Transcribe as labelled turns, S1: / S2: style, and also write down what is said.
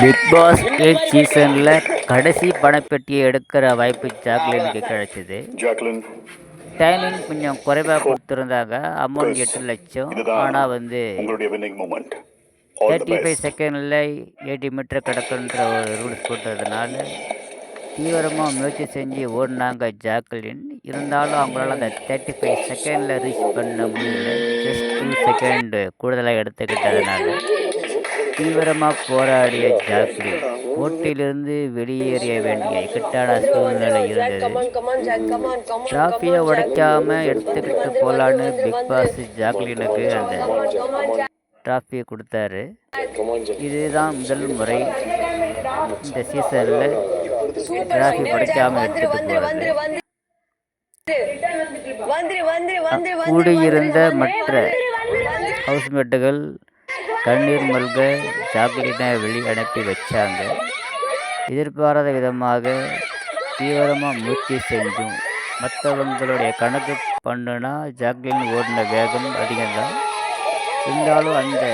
S1: Big pass eight சீசனில் கடைசி பணப்பெட்டியை எடுக்கிற வாய்ப்பு ஜாக்லினுக்கு கிடைச்சிது. டைமிங் கொஞ்சம் குறைவாக கொடுத்துருந்தாங்க. அமௌண்ட் எட்டு லட்சம். ஆனால் வந்து தேர்ட்டி ஃபைவ் செகண்டில் எயிட்டி மீட்டர் கிடக்குன்ற ஒரு ரூல்ஸ் போட்டதுனால தீவிரமாக முயற்சி செஞ்சு ஓடினாங்க ஜாக்லின் இருந்தாலும் அவங்களால அந்த தேர்ட்டி ஃபைவ் செகண்டில் ரீச் பண்ண முடியல. ஜஸ்ட் டூ செகண்டு கூடுதலாக எடுத்துக்கிட்டதுனால. தீவிரமாக போராடிய ஜாக்லின் போட்டியிலிருந்து வெளியேறிய வேண்டிய இக்கட்டான சூழ்நிலை இருந்தது. டிராஃபியை உடைக்காம எடுத்துக்கிட்டு போகலான்னு பிக் பாஸ் ஜாக்லினுக்கு அந்த டிராஃபியை கொடுத்தாரு. இதுதான் முதல் முறை இந்த சீசனில் டிராஃபி உடைக்காம எடுத்துகிட்டு போகிறது கூடியிருந்த மற்ற ஹவுஸ்மேட்டுகள் கண்ணீர் மல்க ஜாக்லினை வெளி அனுப்பி வச்சாங்க. எதிர்பாராத விதமாக தீவிரமாக முயற்சி செஞ்சும். மற்றவங்களுடைய கணக்கு பண்ணுனா ஜாக்லின் ஓடின வேகம் அதிகம்தான். இருந்தாலும் அந்த